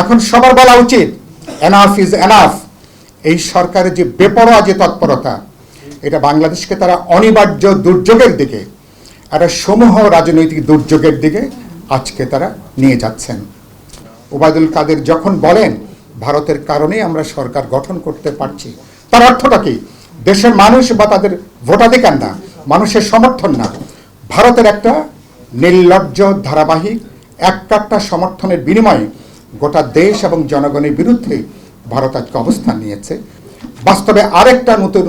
এখন সবার বলা উচিত এনাফ ইজ এনাফ এই সরকারের যে বেপরোয়া যে তৎপরতা, এটা বাংলাদেশকে তারা অনিবার্য দুর্যোগের দিকে, একটা সমূহ রাজনৈতিক দুর্যোগের দিকে আজকে তারা নিয়ে যাচ্ছেন। ওবায়দুল কাদের যখন বলেন, ভারতের কারণেই আমরা সরকার গঠন করতে পারছি তার অর্থটা কি? দেশের মানুষ বা তাদের ভোটাধিকার না, মানুষের সমর্থন না। ভারতের একটা নির্লজ্জ ধারাবাহিক এককাট্টা সমর্থনের বিনিময়ে গোটা দেশ এবং জনগণের বিরুদ্ধে ভারত আজকে অবস্থান নিয়েছে। বাস্তবে আরেকটা নতুন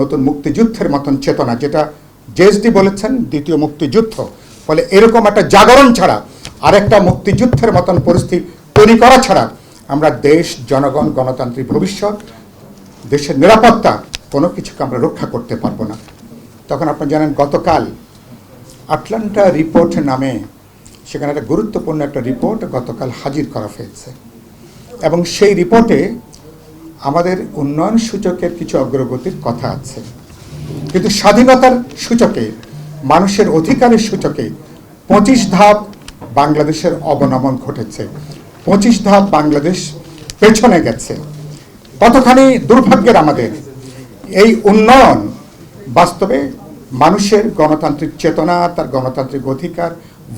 নতুন মুক্তিযুদ্ধের মতন চেতনা, যেটা জেএসডি বলেছেন, দ্বিতীয় মুক্তিযুদ্ধ। ফলে এরকম একটা জাগরণ ছাড়া, আরেকটা মুক্তিযুদ্ধের মতন পরিস্থিতি তৈরি করা ছাড়া আমরা দেশ, জনগণ, গণতান্ত্রিক ভবিষ্যৎ, দেশের নিরাপত্তা, কোনো কিছুকে আমরা রক্ষা করতে পারব না। তখন আপনারা জানেন, গতকাল আটলান্টা রিপোর্ট নামে সেখানে একটা গুরুত্বপূর্ণ একটা রিপোর্ট গতকাল হাজির করা হয়েছে। এবং সেই রিপোর্টে আমাদের উন্নয়ন সূচকের কিছু অগ্রগতির কথা আছে। কিন্তু স্বাধীনতার সূচকে, মানুষের অধিকারের সূচকে পঁচিশ ধাপ বাংলাদেশের অবনমন ঘটেছে। পঁচিশ ধাপ বাংলাদেশ পেছনে গেছে। কতখানি দুর্ভাগ্যের আমাদের এই উন্নয়ন বাস্তবে মানুষের গণতান্ত্রিক চেতনা, তার গণতান্ত্রিক অধিকার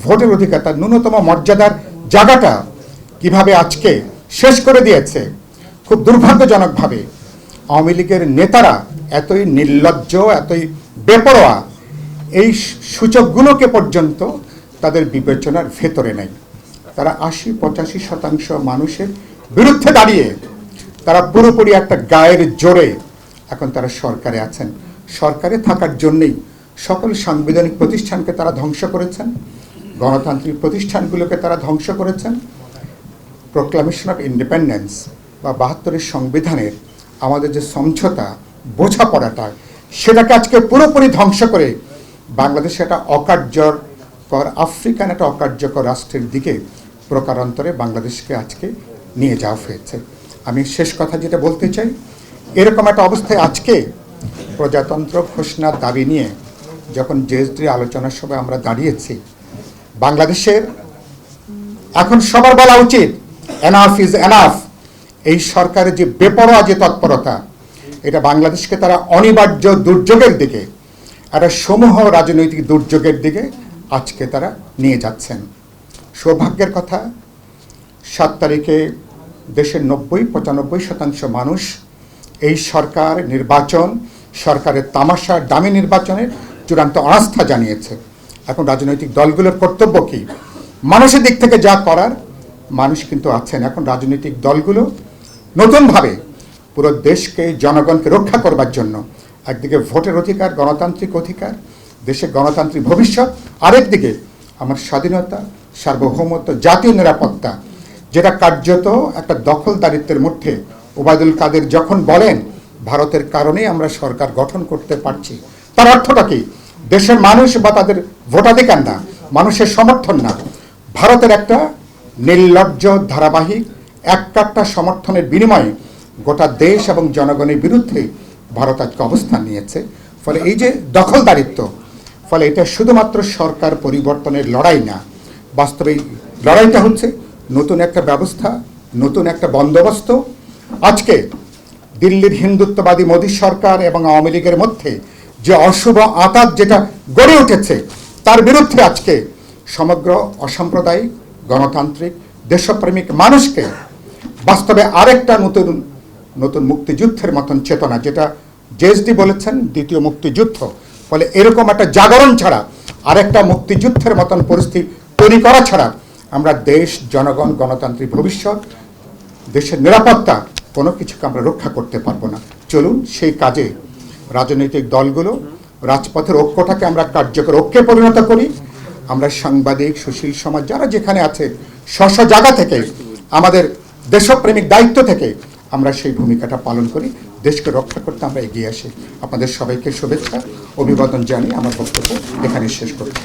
ভোটের অধিকার তার ন্যূনতম মর্যাদার জায়গাটা কীভাবে আজকে শেষ করে দিয়েছে, খুব দুর্ভাগ্যজনকভাবে আওয়ামী লীগের নেতারা এতই নির্লজ্জ, এতই বেপরোয়া, এই সূচকগুলোকে পর্যন্ত তাদের বিবেচনার ভেতরে নেই। তারা আশি পঁচাশি শতাংশ মানুষের বিরুদ্ধে দাঁড়িয়ে তারা পুরোপুরি একটা গায়ের জোরে এখন তারা সরকারে আছেন। সরকারে থাকার জন্যেই সকল সাংবিধানিক প্রতিষ্ঠানকে তারা ধ্বংস করেছেন। গণতান্ত্রিক প্রতিষ্ঠানগুলোকে তারা ধ্বংস করেছেন। প্রোক্লামেশন অফ ইন্ডিপেন্ডেন্স বা বাহাত্তরের সংবিধানের আমাদের যে সমঝোতা, বোঝাপড়াটা, সেটাকে আজকে পুরোপুরি ধ্বংস করে বাংলাদেশ একটা অকার্যকর আফ্রিকান একটা অকার্যকর রাষ্ট্রের দিকে প্রকারান্তরে বাংলাদেশকে আজকে নিয়ে যাওয়া হয়েছে। আমি শেষ কথা যেটা বলতে চাই, এরকম একটা অবস্থায় আজকে প্রজাতন্ত্র ঘোষণার দাবি নিয়ে যখন জেএসডি আলোচনার সভায় আমরা দাঁড়িয়েছি বাংলাদেশের। এখন সবার বলা উচিত এনাফ ইজ এনাফ এই সরকারের যে বেপরোয়া যে তৎপরতা, এটা বাংলাদেশকে তারা অনিবার্য দুর্যোগের দিকে, একটা সমূহ রাজনৈতিক দুর্যোগের দিকে আজকে তারা নিয়ে যাচ্ছেন। সৌভাগ্যের কথা, সাত তারিখে দেশের নব্বই, পঁচানব্বই শতাংশ মানুষ এই সরকার নির্বাচন, সরকারের তামাশা, দামি নির্বাচনের চূড়ান্ত অনাস্থা জানিয়েছে। এখন রাজনৈতিক দলগুলোর কর্তব্য কি? মানুষের দিক থেকে যা করার, মানুষ কিন্তু আছেন। এখন রাজনৈতিক দলগুলো নতুনভাবে পুরো দেশকে, জনগণকে রক্ষা করবার জন্য একদিকে ভোটের অধিকার, গণতান্ত্রিক অধিকার দেশের গণতান্ত্রিক ভবিষ্যৎ, আরেকদিকে আমার স্বাধীনতা, সার্বভৌমত্ব, জাতীয় নিরাপত্তা, যেটা কার্যত একটা দখলদারিত্বের মধ্যে। ওবায়দুল কাদের যখন বলেন, ভারতের কারণেই আমরা সরকার গঠন করতে পারছি তার অর্থটা কি? দেশের মানুষ বা তাদের ভোটাধিকার না, মানুষের সমর্থন না। ভারতের একটা নির্লজ্জ ধারাবাহিক এককাট্টা সমর্থনের বিনিময়ে গোটা দেশ এবং জনগণের বিরুদ্ধে ভারত আজকে অবস্থান নিয়েছে। ফলে এই যে দখলদারিত্ব, ফলে এটা শুধুমাত্র সরকার পরিবর্তনের লড়াই না, বাস্তবে লড়াইটা হচ্ছে নতুন একটা ব্যবস্থা, নতুন একটা বন্দোবস্ত। আজকে দিল্লির হিন্দুত্ববাদী মোদী সরকার এবং আওয়ামী লীগের মধ্যে যে অশুভ আতাত যেটা গড়ে উঠেছে, তার বিরুদ্ধে আজকে সমগ্র অসাম্প্রদায়িক, গণতান্ত্রিক, দেশপ্রেমিক মানুষকে বাস্তবে আরেকটা নতুন নতুন মুক্তিযুদ্ধের মতন চেতনা, যেটা জেএসডি বলেছেন, দ্বিতীয় মুক্তিযুদ্ধ। ফলে এরকম একটা জাগরণ ছাড়া, আরেকটা মুক্তিযুদ্ধের মতন পরিস্থিতি তৈরি করা ছাড়া, আমরা দেশ, জনগণ, গণতান্ত্রিক ভবিষ্যৎ, দেশের নিরাপত্তা, কোনো কিছুকে আমরা রক্ষা করতে পারব না। চলুন সেই কাজে রাজনৈতিক দলগুলো, রাজপথের ঐক্যটাকে আমরা কার্যকর ঐক্যে পরিণত করি। আমরা সাংবাদিক, সুশীল সমাজ, যারা যেখানে আছে স্ব স্ব জায়গা থেকে, আমাদের দেশপ্রেমিক দায়িত্ব থেকে, আমরা সেই ভূমিকাটা পালন করি। দেশকে রক্ষা করতে আমরা এগিয়ে আসি। আপনাদের সবাইকে শুভেচ্ছা, অভিবাদন জানিয়ে আমার বক্তব্য এখানে শেষ করছি।